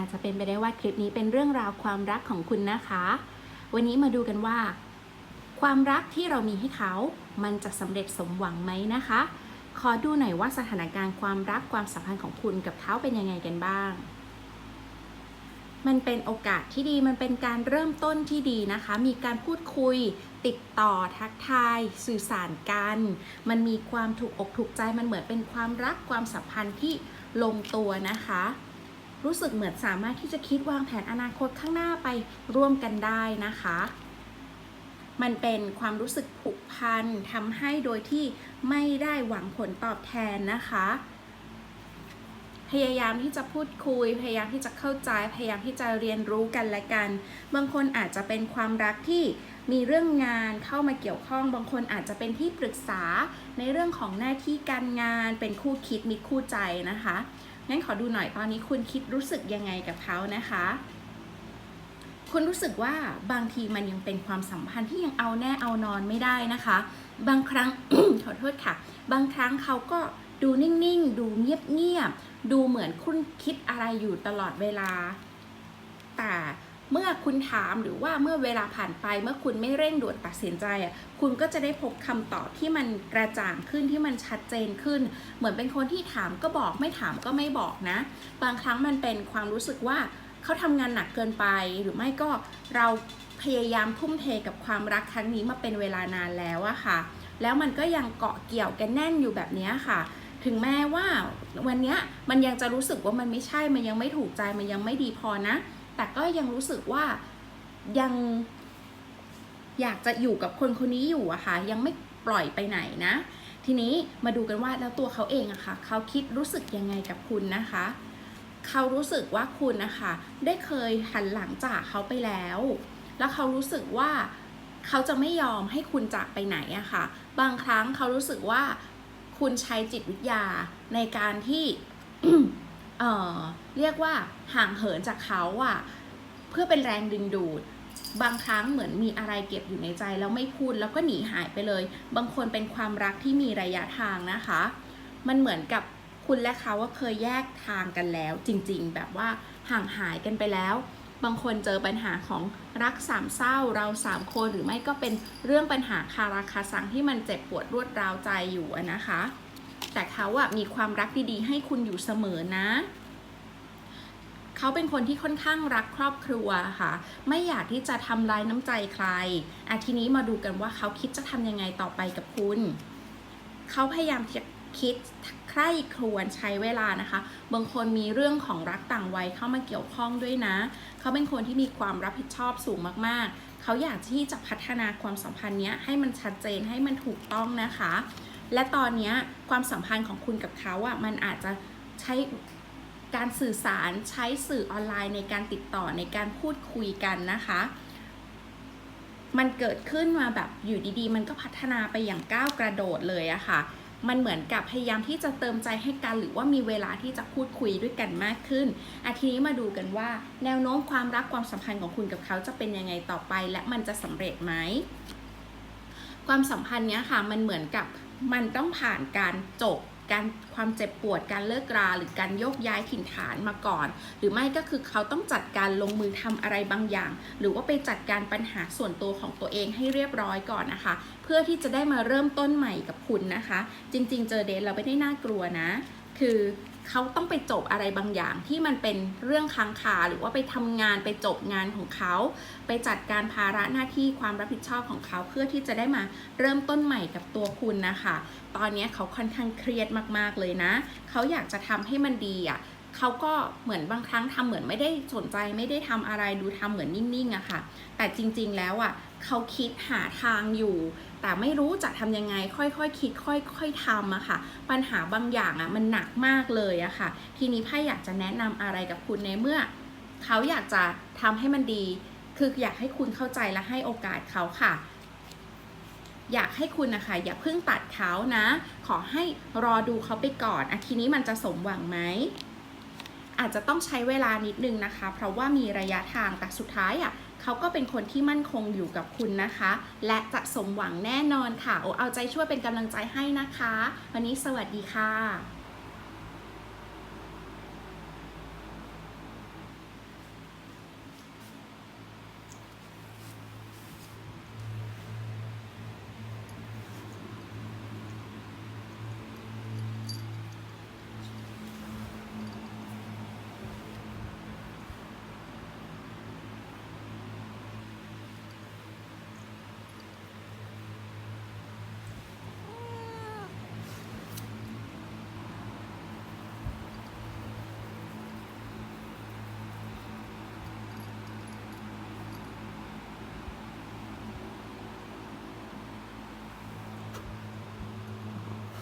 าจจะเป็นไปได้ว่าคลิปนี้เป็นเราวความรักของคุณนะคะ วันนี้มาดูกันว่า ความรักที่เรามีให้เขา มันจะสำเร็จสมหวังไหมนะคะ ขอดูหน่อยว่าสถานการณ์ความรักความสัมพันธ์ของคุณกับเขาเป็นยังไงกันบ้าง มันเป็นโอกาสที่ดีมันเป็นการเริ่มต้นที่ดีนะคะ มีการพูดคุย ติดต่อทักทาย สื่อสารกัน มันมีความถูกอกถูกใจมันเหมือนเป็นความรักความสัมพันธ์ที่ลงตัวนะคะ รู้สึกเหมือนสามารถที่จะคิดวางแผนอนาคตข้างหน้าไปร่วมกันได้นะคะ มันเป็นความรู้สึกผูกพันทำให้โดยที่ไม่ได้หวังผลตอบแทนนะคะ พยายามที่จะพูดคุย พยายามที่จะเข้าใจ พยายามที่จะเรียนรู้กันและกัน บางคนอาจจะเป็นความรักที่ มีเรื่องงานเข้ามาเกี่ยวข้อง บางคนอาจจะเป็นที่ปรึกษาในเรื่องของหน้าที่การงาน เป็นคู่คิดมีคู่ใจนะคะ งั้นขอดูหน่อยตอนนี้คุณคิดรู้สึกยังไงกับเขานะคะ คุณรู้สึกว่าบางทีมันยังเป็นความสัมพันธ์ที่ยังเอาแน่เอานอนไม่ได้นะคะ บางครั้งขอโทษค่ะ บางครั้งเขาก็ดูนิ่ง ๆ ดูเงียบ ๆ ดูเหมือนคุณคิดอะไรอยู่ตลอดเวลา แต่ เมื่อคุณถามหรือว่าเมื่อเวลาผ่านไป เมื่อคุณไม่เร่งด่วนตัดสินใจอะคุณก็จะได้พบคำตอบที่มันกระจ่างขึ้นที่มันชัดเจนขึ้น เหมือนเป็นคนที่ถามก็บอกไม่ถามก็ไม่บอกนะ บางครั้งมันเป็นความรู้สึกว่าเขาทำงานหนักเกินไป หรือไม่ก็เราพยายามทุ่มเทกับความรักครั้งนี้มาเป็นเวลานานแล้วอะค่ะ แล้วมันก็ยังเกาะเกี่ยวกันแน่นอยู่แบบนี้ค่ะ ถึงแม้ว่าวันนี้มันยังจะรู้สึกว่ามันไม่ใช่ มันยังไม่ถูกใจ มันยังไม่ดีพอนะ แต่ก็ยังรู้สึกว่ายังอยากจะอยู่กับคนคนนี้อยู่อะค่ะ ยังไม่ปล่อยไปไหนนะ ทีนี้มาดูกันว่าแล้วตัวเขาเองอะค่ะ เขาคิดรู้สึกยังไงกับคุณนะคะ เขารู้สึกว่าคุณนะคะ ได้เคยหันหลังจากเขาไปแล้ว แล้วเขารู้สึกว่าเขาจะไม่ยอมให้คุณจากไปไหนอะค่ะ บางครั้งเขารู้สึกว่าคุณใช้จิตวิทยาในการที่ เอ่อเรียกว่าห่างเหินจากเขาอะเพื่อเป็นแรงดึงดูด บางครั้งเหมือนมีอะไรเก็บอยู่ในใจแล้วไม่พูดแล้วก็หนีหายไปเลย บางคนเป็นความรักที่มีระยะทางนะคะ มันเหมือนกับคุณและเขาว่าเคยแยกทางกันแล้ว จริงๆ แบบว่าห่างหายกันไปแล้ว บางคนเจอปัญหาของรักสามเศร้าเราสามคนหรือไม่ก็เป็นเรื่องปัญหาคาราคาซังที่มันเจ็บปวดรวดราวใจอยู่นะคะ แต่เขาอะมีความรักดีๆ ให้คุณอยู่เสมอนะ เขาเป็นคนที่ค่อนข้างรักครอบครัวค่ะ ไม่อยากที่จะทำลายน้ำใจใครอะทีนี้มาดูกันว่าเขาคิดจะทำยังไงต่อไปกับคุณ เขาพยายามจะคิดใคร่ครวญใช้เวลานะคะ บางคนมีเรื่องของรักต่างวัยเข้ามาเกี่ยวข้องด้วยนะ เขาเป็นคนที่มีความรับผิดชอบสูงมากๆ เขาอยากที่จะพัฒนาความสัมพันธ์เนี้ยให้มันชัดเจนให้มันถูกต้องนะคะ และตอนนี้ความสัมพันธ์ของคุณกับเขาอะมันอาจจะใช้การสื่อสารใช้สื่อออนไลน์ในการติดต่อในการพูดคุยกันนะคะ มันเกิดขึ้นมาแบบอยู่ดีๆ มันก็พัฒนาไปอย่างก้าวกระโดดเลยอะค่ะ มันเหมือนกับพยายามที่จะเติมใจให้กัน หรือว่ามีเวลาที่จะพูดคุยด้วยกันมากขึ้นอาทีนี้มาดูกันว่า แนวโน้มความรักความสัมพันธ์ของคุณกับเขาจะเป็นยังไงต่อไป และมันจะสำเร็จไหม ความสัมพันธ์เนี้ยค่ะมันเหมือนกับมันต้องผ่านการจบการความเจ็บปวดการเลิกราหรือการโยกย้ายถิ่นฐานมาก่อน หรือไม่ก็คือเขาต้องจัดการลงมือทำอะไรบางอย่าง หรือว่าไปจัดการปัญหาส่วนตัวของตัวเองให้เรียบร้อยก่อนนะคะ เพื่อที่จะได้มาเริ่มต้นใหม่กับคุณนะคะ จริง ๆ เจอเดทเราไม่ได้น่ากลัวนะ คือเขาต้องไปจบอะไรบางอย่างที่มันเป็นเรื่องค้างคาหรือว่าไปทำงานไปจบงานของเขา ไปจัดการภาระหน้าที่ความรับผิดชอบของเขาเพื่อที่จะได้มาเริ่มต้นใหม่กับตัวคุณนะคะ ตอนนี้เขาค่อนข้างเครียดมากๆเลยนะ เขาอยากจะทำให้มันดีอะ เขาก็เหมือนบางครั้งทำเหมือนไม่ได้สนใจไม่ได้ทำอะไรดูทำเหมือนนิ่งๆอะค่ะ แต่จริงๆแล้วอะเขาคิดหาทางอยู่ แต่ไม่รู้จะทำยังไง ค่อยๆคคิด ค่อยๆทำอะค่ะ ปัญหาบางอย่างอะมันหนักมากเลยอะค่ะ ทีนี้ไพ่อยากจะแนะนำอะไรกับคุณในเมื่อ เขาอยากจะทำให้มันดี คืออยากให้คุณเข้าใจและให้โอกาสเขาค่ะอยากให้คุณนะคะอย่าเพิ่งตัดเขานะ ขอให้รอดูเขาไปก่อนอะทีนี้มันจะสมหวังไหม อาจจะต้องใช้เวลานิดนึงนะคะ เพราะว่ามีระยะทางแต่สุดท้ายอะเขาก็เป็นคนที่มั่นคงอยู่กับคุณนะคะ และจะสมหวังแน่นอนค่ะ โอเอาใจช่วยเป็นกำลังใจให้นะคะ วันนี้สวัสดีค่ะ